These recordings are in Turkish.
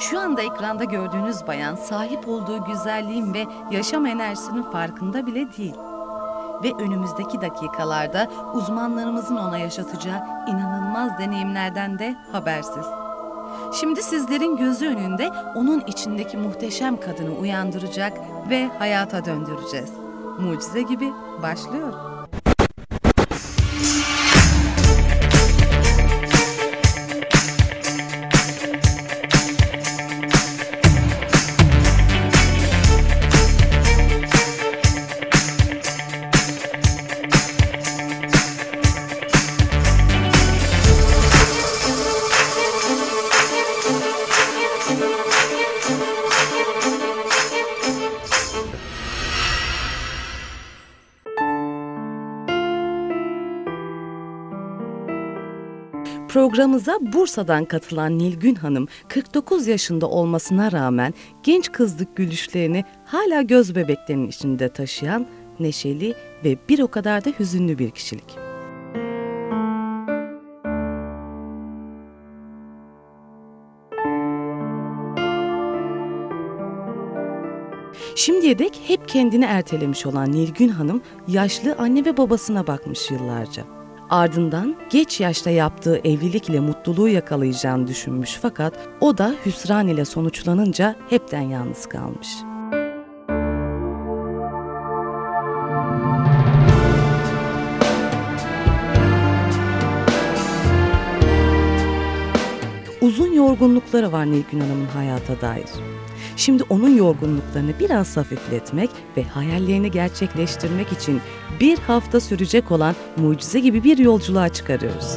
Şu anda ekranda gördüğünüz bayan sahip olduğu güzelliğin ve yaşam enerjisinin farkında bile değil. Ve önümüzdeki dakikalarda uzmanlarımızın ona yaşatacağı inanılmaz deneyimlerden de habersiz. Şimdi sizlerin gözü önünde onun içindeki muhteşem kadını uyandıracak ve hayata döndüreceğiz. Mucize gibi başlıyor. Programımıza Bursa'dan katılan Nilgün Hanım 49 yaşında olmasına rağmen genç kızlık gülüşlerini hala göz bebeklerinin içinde taşıyan neşeli ve bir o kadar da hüzünlü bir kişilik. Şimdiye dek hep kendini ertelemiş olan Nilgün Hanım yaşlı anne ve babasına bakmış yıllarca. Ardından geç yaşta yaptığı evlilikle mutluluğu yakalayacağını düşünmüş fakat o da hüsran ile sonuçlanınca hepten yalnız kalmış. Uzun yorgunlukları var Nilgün Hanım'ın hayata dair. Şimdi onun yorgunluklarını biraz hafifletmek ve hayallerini gerçekleştirmek için bir hafta sürecek olan mucize gibi bir yolculuğa çıkarıyoruz.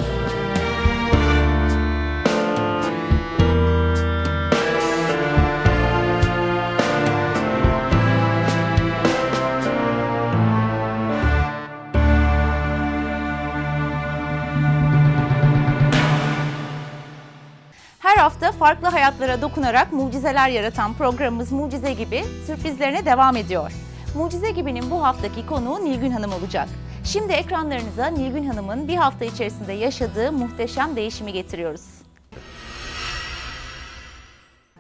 Farklı hayatlara dokunarak mucizeler yaratan programımız Mucize Gibi sürprizlerine devam ediyor. Mucize Gibi'nin bu haftaki konuğu Nilgün Hanım olacak. Şimdi ekranlarınıza Nilgün Hanım'ın bir hafta içerisinde yaşadığı muhteşem değişimi getiriyoruz.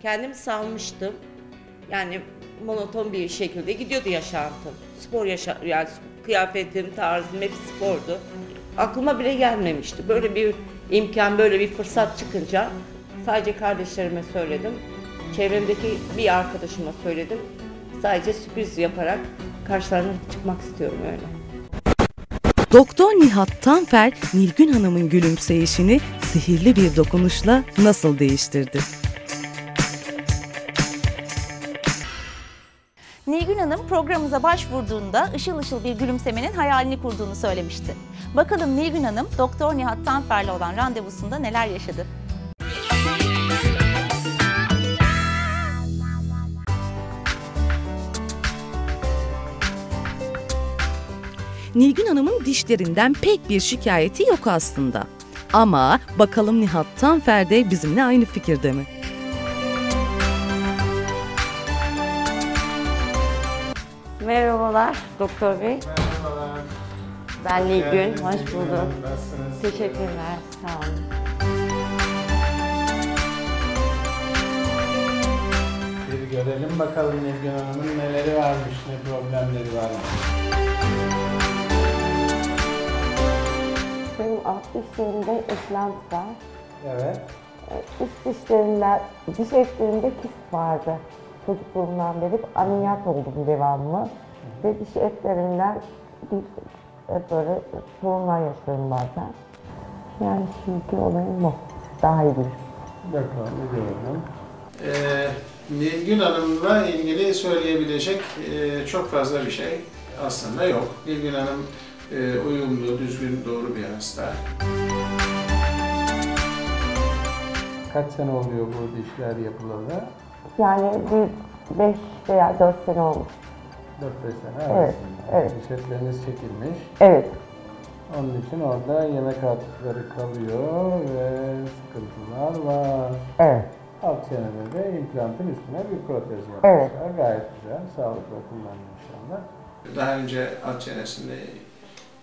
Kendimi salmıştım. Yani monoton bir şekilde gidiyordu yaşantım. Spor yaşa yani kıyafetim, tarzım hep spordu. Aklıma bile gelmemişti. Böyle bir imkan, böyle bir fırsat çıkınca sadece kardeşlerime söyledim. Çevremdeki bir arkadaşıma söyledim. Sadece sürpriz yaparak karşılarına çıkmak istiyorum öyle. Doktor Nihat Tanfer, Nilgün Hanım'ın gülümseyişini sihirli bir dokunuşla nasıl değiştirdi? Nilgün Hanım programımıza başvurduğunda ışıl ışıl bir gülümsemenin hayalini kurduğunu söylemişti. Bakalım Nilgün Hanım Doktor Nihat Tanfer'le olan randevusunda neler yaşadı? Nilgün Hanım'ın dişlerinden pek bir şikayeti yok aslında. Ama bakalım Nihat Tanfer de bizimle aynı fikirde mi? Merhabalar doktor bey. Merhabalar. Ben Nilgün. Hoş bulduk. Nasılsınız? Teşekkürler. Sağ olun. Bir görelim bakalım Nilgün Hanım'ın neleri varmış, ne problemleri varmış. Alt dişlerimde ıslantı var. Evet. Üst dişlerimde, diş etlerimde kist vardı. Çocukluğumdan beri ameliyat oldum devamlı. Ve diş etlerimden bir hep böyle sorunlar yaşıyorum bazen. Yani şimdiki olayım bu. Daha iyi. Bakalım biliyorum. Ee, Nilgün Hanım'la ilgili söyleyebilecek e, çok fazla bir şey aslında yok. Nilgün Hanım e, uyumlu, düzgün, doğru bir hasta. Kaç sene oluyor bu dişler yapılalı? Yani bir 5 veya 4 sene olmuş. 4-5 sene Evet, arasında. evet. Diş etleriniz çekilmiş. Evet. Onun için orada yemek artıkları kalıyor ve sıkıntılar var. Evet. Alt çenede de implantın üstüne bir protez yapmışlar. Evet. Gayet güzel, sağlıklı kullanın inşallah. Daha önce alt çenesinde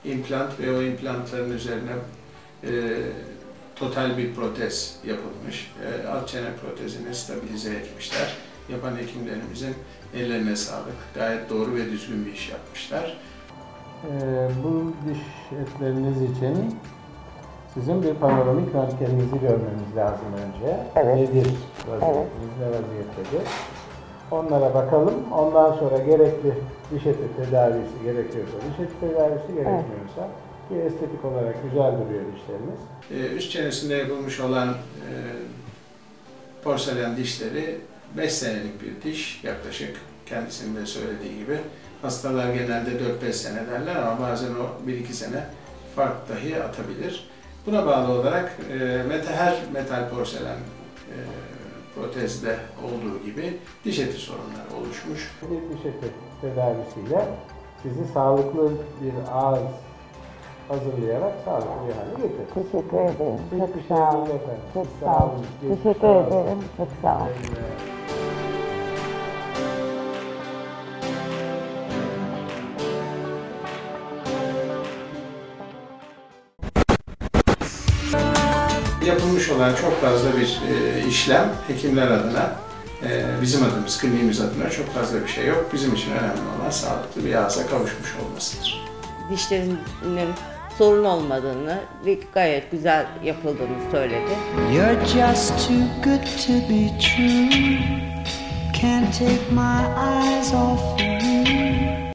implant ve o implantların üzerine e, total bir protez yapılmış. E, alt çene protezini stabilize etmişler. Yapan hekimlerimizin ellerine sağlık. Gayet doğru ve düzgün bir iş yapmışlar. Ee, bu diş etleriniz için sizin bir panoramik röntgeninizi görmemiz lazım önce. Evet. Nedir vaziyetiniz, ne vaziyettedir? Onlara bakalım. Ondan sonra gerekli diş eti tedavisi gerekiyorsa, diş eti tedavisi gerekmiyorsa bir estetik olarak güzel duruyor dişleriniz. Ee, Üst çenesinde yapılmış olan e, porselen dişleri 5 senelik bir diş yaklaşık kendisinin de söylediği gibi. Hastalar genelde 4-5 sene derler ama bazen o 1-2 sene fark dahi atabilir. Buna bağlı olarak e, meta, her metal porselen e, protezde olduğu gibi diş eti sorunları oluşmuş. Bir diş eti tedavisiyle sizi sağlıklı bir ağız hazırlayarak sağlıklı bir hale getirir. Teşekkür ederim. Çok sağ olun. Çok Sağ olun. Teşekkür ederim. Çok sağ olun. Yapılmış olan çok fazla bir e, işlem hekimler adına, e, bizim adımız, kliniğimiz adına çok fazla bir şey yok. Bizim için önemli olan sağlıklı bir ağza kavuşmuş olmasıdır. Dişlerinin sorun olmadığını ve gayet güzel yapıldığını söyledi. You're just too good to be true. Can't take my eyes off you.